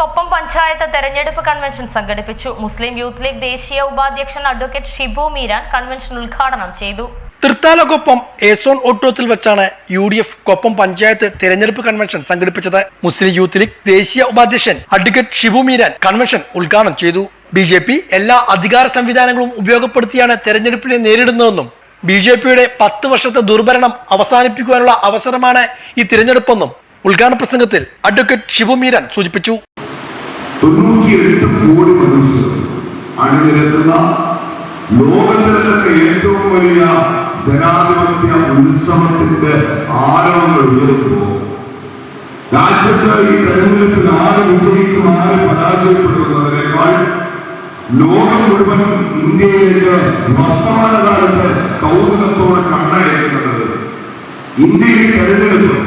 കൊപ്പം പഞ്ചായത്ത് തെരഞ്ഞെടുപ്പ് കൺവെൻഷൻ സംഘടിപ്പിച്ചു. മുസ്ലിം youth league ദേശീയ ഉപാധ്യക്ഷൻ അഡ്വക്കേറ്റ് ഷിബു മീരാൻ കൺവെൻഷൻ ഉദ്ഘാടനം ചെയ്തു. തൃത്താലക്കൊപ്പം ഏസോൺ ഓട്ടോത്തിൽ വെച്ചാണ് U D F Koppam panchayat തെരഞ്ഞെടുപ്പ് കൺവെൻഷൻ സംഘടിപ്പിച്ചത്. മുസ്ലിം യൂത്ത് ലീഗ് ദേശീയ ഉപാധ്യക്ഷൻ അഡ്വക്കേറ്റ് ഷിബു മീരാൻ കൺവെൻഷൻ ഉദ്ഘാടനം ചെയ്തു. ബി ജെ പി എല്ലാ അധികാര സംവിധാനങ്ങളും ഉപയോഗപ്പെടുത്തിയാണ് തെരഞ്ഞെടുപ്പിനെ നേരിടുന്നതെന്നും ബി ജെ പിയുടെ പത്ത് വർഷത്തെ ദുർഭരണം അവസാനിപ്പിക്കുവാനുള്ള അവസരമാണ് ഈ തിരഞ്ഞെടുപ്പെന്നും ഉദ്ഘാടന പ്രസംഗത്തിൽ അഡ്വക്കേറ്റ് ഷിബു മീരാൻ സൂചിപ്പിച്ചു. തൊണ്ണൂറ്റിയെട്ട് കോടി മനുഷ്യർ അണിനിരത്തുന്ന ലോകത്തിലെ തന്നെ ഏറ്റവും വലിയ ജനാധിപത്യ ഉത്സവത്തിന്റെ ആരവങ്ങൾ ഉയർത്തുമ്പോൾ രാജ്യത്ത് ഈ തെരഞ്ഞെടുപ്പിൽ ആര് വിജയിക്കും ആര് പരാജയപ്പെടുന്നതിനേക്കാൾ ലോകം മുഴുവൻ ഇന്ത്യയിലേക്ക് വർത്തമാനകാലത്ത് കൗതുകത്തോടെ കണ്ണയക്കുന്നത് ഇന്ത്യയിൽ തെരഞ്ഞെടുപ്പ്.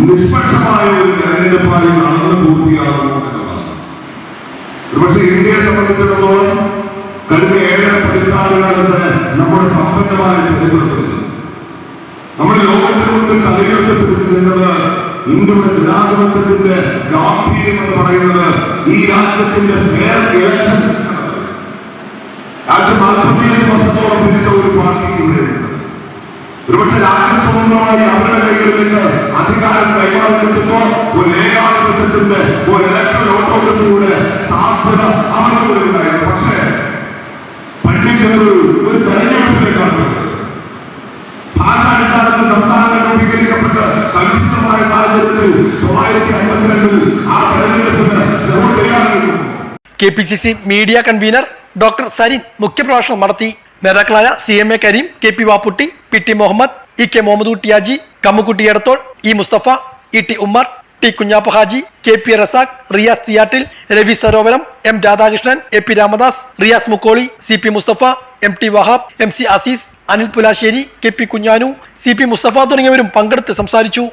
നിഷ്പക്ഷമായ ഒരു തെരഞ്ഞെടുപ്പായി നടന്നു പൂർത്തിയാകുന്നു പക്ഷെ ഇന്ത്യയെ സംബന്ധിച്ചിടത്തോളം കഴിഞ്ഞ ഏഴര പതിനാലുകാലത്ത് നമ്മുടെ സമ്പന്നമായ ചരിത്രത്തിൽ നമ്മുടെ ലോകത്തിന് മുമ്പിൽ നിന്നത് ഇന്ത്യയുടെ ജനാധിപത്യത്തിന്റെ ഗാംഭീര്യം എന്ന് പറയുന്നത് ഈ രാജ്യത്തിന്റെ ഫെയർ ഇലക്ഷൻ രാജ്യം നാൽപ്പത്തിയേഴ് വർഷത്തോളം പിരിച്ച ഒരു പാർട്ടി ഇവിടെയുണ്ട്. ഒരുപക്ഷെ രാജ്യസ്വതന്ത്രമായി അവരുടെ കൈകളിലേക്ക് അധികാരം കൈമാറി കിട്ടുമ്പോൾ ഒരു ഏകാധിപത്യത്തിന്റെ ഒരു ഇലക്ട്രൽ ഓട്ടോക്രസിയുടെ പക്ഷേ ആ K P C C media convener doctor Sarin മുഖ്യപ്രഭാഷണം നടത്തി. നേതാക്കളായ C M A Kareem K P Vapputty P T Muhammad E K Muhammad Kuttyhaji Kammukutty Edathol E Musthafa E T Ummer T Kunhappa Haji K P Razak Riyas സിയാട്ടിൽ Ravi Sarovaram M Radhakrishnan A P Ramadas Riyas Mukkoli C P Musthafa M T Wahab M C Azeez Anil Pulasseri K P Kunhanu C P Musthafa തുടങ്ങിയവരും പങ്കെടുത്ത് സംസാരിച്ചു.